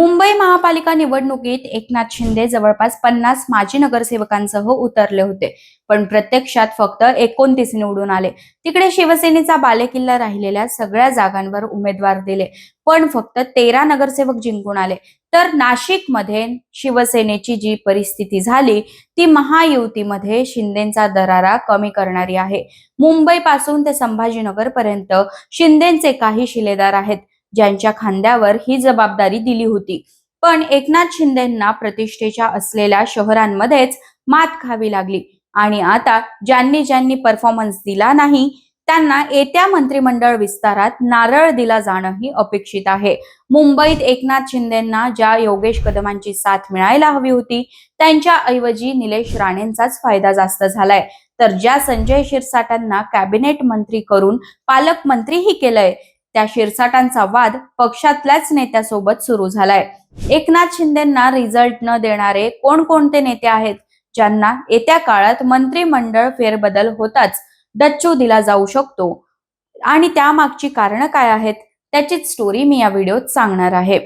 मुंबई महापालिका निवडणुकीत एकनाथ शिंदे जवळपास पन्नास माजी नगरसेवकांसह उतरले होते. पण प्रत्यक्षात फक्त एकोणतीस निवडून आले. तिकडे शिवसेनेचा बालेकिल्ला राहिलेल्या सगळ्या जागांवर उमेदवार दिले. पण फक्त तेरा नगरसेवक जिंकून आले. तर नाशिकमध्ये शिवसेनेची जी परिस्थिती झाली ती महायुतीमध्ये शिंदेचा दरारा कमी करणारी आहे. मुंबईपासून ते संभाजीनगर पर्यंत शिंदेचे काही शिलेदार आहेत. ज्यांच्या खांद्यावर ही जबाबदारी दिली होती. पण एकनाथ शिंदेंना प्रतिष्ठेच्या असलेल्या शहरांमध्येच मात खावी लागली. आणि आता ज्यांनी ज्यांनी परफॉर्मन्स दिला नाही त्यांना येत्या मंत्रिमंडळ विस्तारात नारळ दिला जाणंही अपेक्षित आहे. मुंबईत एकनाथ शिंदेंना ज्या योगेश कदमांची साथ मिळायला हवी होती त्यांच्या ऐवजी निलेश राणेंचाच फायदा जास्त झालाय. तर ज्या संजय शिरसाटांना कॅबिनेट मंत्री करून पालकमंत्रीही केलंय त्या शिरसाटांचा वाद पक्षातल्याच नेत्यासोबत सुरू झालाय. एकनाथ शिंदेंना रिझल्ट न देणारे कोणकोणते नेते आहेत? ज्यांना येत्या काळात मंत्रिमंडळ फेरबदल होताच डच्चू दिला जाऊ शकतो. आणि त्यामागची कारणं काय आहेत? त्याचीच स्टोरी मी या व्हिडिओत सांगणार आहे.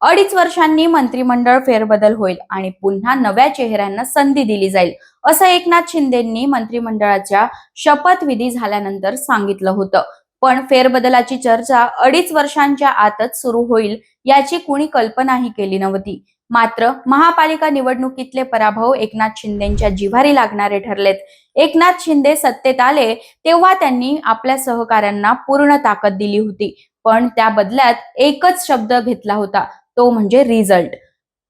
अडीच वर्षांनी मंत्रिमंडळ फेरबदल होईल आणि पुन्हा नव्या चेहऱ्यांना संधी दिली जाईल असं एकनाथ शिंदेंनी मंत्रिमंडळाच्या शपथविधी झाल्यानंतर सांगितलं होतं. पण फेरबदलाची चर्चा अडीच वर्षांच्या आतच सुरू होईल याची कुणी कल्पनाही केली नव्हती. मात्र महापालिका निवडणुकीतले पराभव एकनाथ शिंदेच्या जिव्हारी लागणारे ठरलेत. एकनाथ शिंदे सत्तेत आले तेव्हा त्यांनी आपल्या सहकाऱ्यांना पूर्ण ताकद दिली होती. पण त्या बदल्यात एकच शब्द घेतला होता तो म्हणजे रिझल्ट.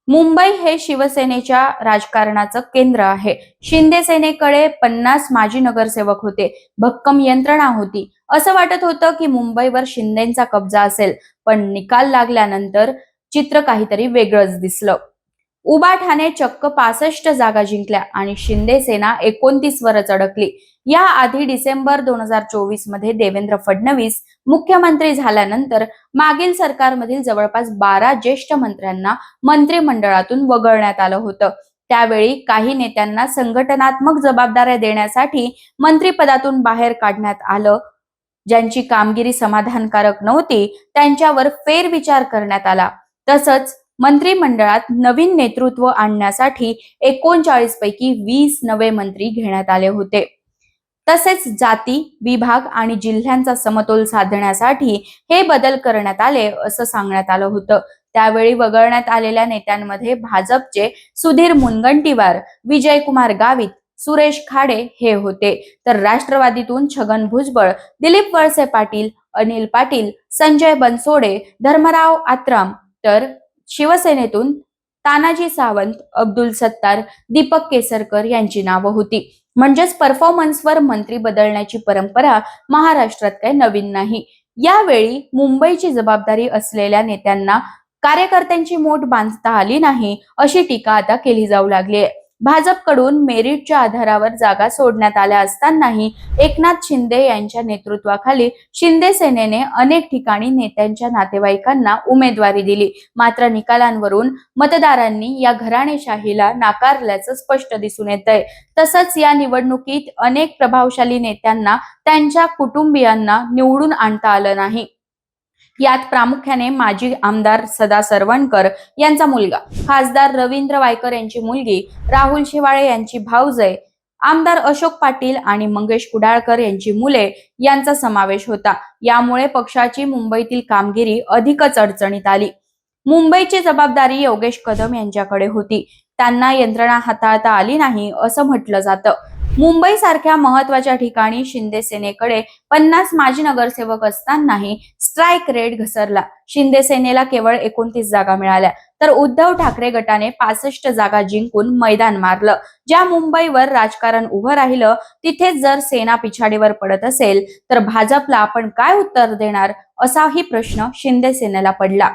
मुंबई हे शिवसेनेच्या राजकारणाचं केंद्र आहे. शिंदे सेनेकडे पन्नास माजी नगरसेवक होते. भक्कम यंत्रणा होती. असं वाटत होतं की मुंबईवर शिंदेचा कब्जा असेल पण निकाल लागल्यानंतर चित्र काहीतरी वेगळंच दिसलं. उबा ठाणे चक्क पासष्ट जागा जिंकल्या आणि शिंदे सेना एकोणतीस वरच अडकली. या आधी डिसेंबर दोन हजार चोवीसमध्ये देवेंद्र फडणवीस मुख्यमंत्री झाल्यानंतर मागील सरकारमधील जवळपास बारा ज्येष्ठ मंत्र्यांना मंत्रिमंडळातून वगळण्यात आलं होतं. त्यावेळी काही नेत्यांना संघटनात्मक जबाबदाऱ्या देण्यासाठी मंत्रिपदातून बाहेर काढण्यात आलं. ज्यांची कामगिरी समाधानकारक नव्हती त्यांच्यावर फेरविचार करण्यात आला. तसंच मंत्रिमंडळात नवीन नेतृत्व आणण्यासाठी एकोणचाळीस पैकी वीस नवे मंत्री घेण्यात आले होते. तसेच जाती विभाग आणि जिल्ह्यांचा समतोल साधण्यासाठी हे बदल करण्यात आले असं सांगण्यात आलं होतं. त्यावेळी वगळण्यात आलेल्या नेत्यांमध्ये भाजपचे सुधीर मुनगंटीवार विजयकुमार गावित सुरेश खाडे हे होते. तर राष्ट्रवादीतून छगन भुजबळ दिलीप वळसे पाटील अनिल पाटील संजय बनसोडे धर्मराव आत्राम तर शिवसेनेतून तानाजी सावंत अब्दुल सत्तार दीपक केसरकर यांची नावं होती. म्हणजेच परफॉर्मन्सवर मंत्री बदलण्याची परंपरा महाराष्ट्रात काही नवीन नाही. यावेळी मुंबईची जबाबदारी असलेल्या नेत्यांना कार्यकर्त्यांची मोठ बांधता आली नाही अशी टीका आता केली जाऊ लागली आहे. भाजपकडून मेरिटच्या आधारावर जागा सोडण्यात आल्या असतानाही एकनाथ शिंदे यांच्या नेतृत्वाखाली शिंदे सेनेने अनेक ठिकाणी नेत्यांच्या नातेवाईकांना उमेदवारी दिली. मात्र निकालांवरून मतदारांनी या घराणेशाहीला नाकारल्याचं स्पष्ट दिसून येत आहे तसंच या निवडणुकीत अनेक प्रभावशाली नेत्यांना त्यांच्या कुटुंबियांना निवडून आणता आलं नाही. यात प्रामुख्याने माजी आमदार सदा सरवणकर यांचा मुलगा खासदार रवींद्र वायकर यांची मुलगी राहुल शिवाळे यांची भाऊजय आमदार अशोक पाटील आणि मंगेश कुडाळकर यांची मुले यांचा समावेश होता. यामुळे पक्षाची मुंबईतील कामगिरी अधिकच अडचणीत आली. मुंबईची जबाबदारी योगेश कदम यांच्याकडे होती. त्यांना यंत्रणा हाताळता आली नाही असं म्हटलं जातं. मुंबई सारख्या महत्त्वाच्या ठिकाणी शिंदे सेनेकडे पन्नास माजी नगरसेवक असतानाही स्ट्राईक रेट घसरला. शिंदे सेनेला केवळ एकोणतीस जागा मिळाल्या. तर उद्धव ठाकरे गटाने पासष्ट जागा जिंकून मैदान मारलं. ज्या मुंबईवर राजकारण उभं राहिलं तिथेच जर सेना पिछाडीवर पडत असेल तर भाजपला आपण काय उत्तर देणार असाही प्रश्न शिंदे सेनेला पडला.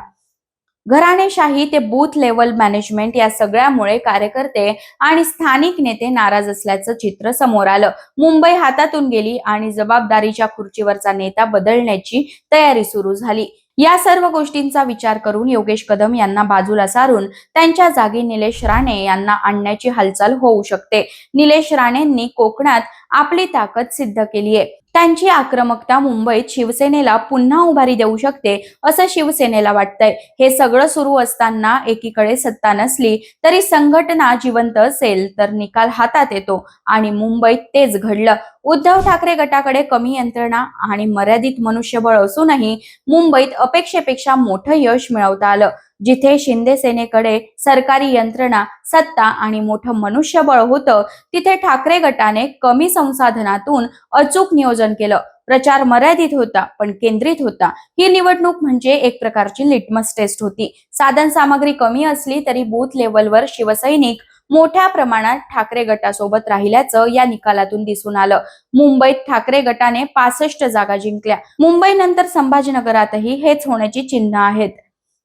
घराणेशाही ते बूथ लेवल मॅनेजमेंट या सगळ्यामुळे कार्यकर्ते आणि स्थानिक नेते नाराज असल्याचं चित्र समोर आलं. मुंबई हातातून गेली आणि जबाबदारीच्या खुर्चीवरचा नेता बदलण्याची तयारी सुरू झाली. या सर्व गोष्टींचा विचार करून योगेश कदम यांना बाजूला सारून त्यांच्या जागी निलेश राणे यांना आणण्याची हालचाल होऊ शकते. निलेश राणेंनी कोकणात आपली ताकद सिद्ध केली आहे त्यांची आक्रमकता मुंबईत शिवसेनेला पुन्हा उभारी देऊ शकते असं शिवसेनेला वाटतंय. हे सगळं सुरू असताना एकीकडे सत्ता नसली तरी संघटना जिवंत असेल तर निकाल हातात येतो आणि मुंबईत तेच घडलं. उद्धव ठाकरे गटाकडे कमी यंत्रणा आणि मर्यादित मनुष्यबळ असूनही मुंबईत अपेक्षेपेक्षा मोठं यश मिळवता आलं. जिथे शिंदे सेनेकडे सरकारी यंत्रणा सत्ता आणि मोठं मनुष्यबळ होतं तिथे ठाकरे गटाने कमी संसाधनातून अचूक नियोजन केलं. प्रचार मर्यादित होता पण केंद्रित होता. ही निवडणूक म्हणजे एक प्रकारची लिटमस टेस्ट होती. साधन सामग्री कमी असली तरी बूथ लेवलवर शिवसैनिक मोठ्या प्रमाणात ठाकरे गटासोबत राहिल्याचं या निकालातून दिसून आलं. मुंबईत ठाकरे गटाने पासष्ट जागा जिंकल्या. मुंबईनंतर संभाजीनगरातही हेच होण्याची चिन्ह आहेत.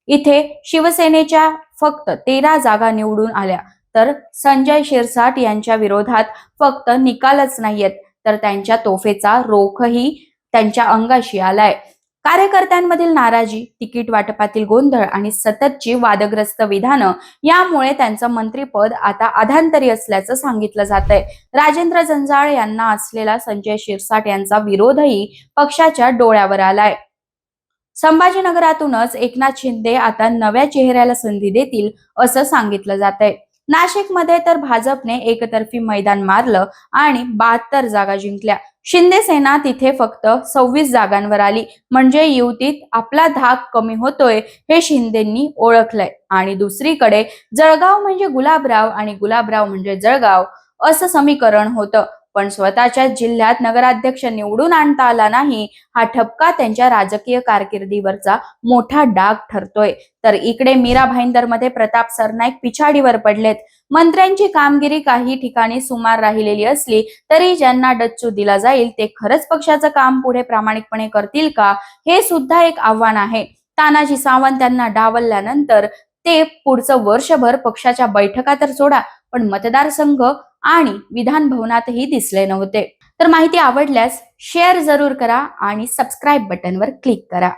इथे शिवसेनेच्या फक्त तेरा जागा निवडून आल्या. तर संजय शिरसाट यांच्या विरोधात फक्त निकालच नाहीयेत. तर त्यांच्या तोफेचा रोखही त्यांच्या अंगाशी आलाय. कार्यकर्त्यांमधील नाराजी तिकीट वाटपातील गोंधळ आणि सततची वादग्रस्त विधानं यामुळे त्यांचं मंत्रीपद आता अधांतरी असल्याचं सांगितलं जात आहे राजेंद्र जंजाळ यांना असलेला संजय शिरसाट यांचा विरोधही पक्षाच्या डोळ्यावर आलाय. संभाजीनगरातूनच एकनाथ शिंदे आता नव्या चेहऱ्याला संधी देतील असं सांगितलं जात आहे नाशिकमध्ये तर भाजपने एकतर्फी मैदान मारलं आणि बहात्तर जागा जिंकल्या. शिंदे सेना तिथे फक्त सव्वीस जागांवर आली. म्हणजे युतीत आपला धाक कमी होतोय हे शिंदेंनी ओळखलंय. आणि दुसरीकडे जळगाव म्हणजे गुलाबराव आणि गुलाबराव म्हणजे जळगाव असं समीकरण होतं. पण स्वतःच्या जिल्ह्यात नगराध्यक्ष निवडून आणता आला नाही हा ठपका त्यांच्या राजकीय कारकिर्दीवरचा मोठा डाग ठरतोय. तर इकडे मीरा भाईंदरमध्ये प्रताप सरनाईक पिछाडीवर पडलेत. मंत्र्यांची कामगिरी काही ठिकाणी सुमार राहिलेली असली तरी ज्यांना डच्चू दिला जाईल ते खरंच पक्षाचं काम पुढे प्रामाणिकपणे करतील का हे सुद्धा एक आव्हान आहे. तानाजी सावंत त्यांना डावलल्यानंतर ते पुढचं वर्षभर पक्षाच्या बैठका तर सोडा पण मतदारसंघ आणि विधान भवनातही दिसले नव्हते. तर माहिती आवडल्यास शेअर जरूर करा आणि सबस्क्राईब बटनवर क्लिक करा.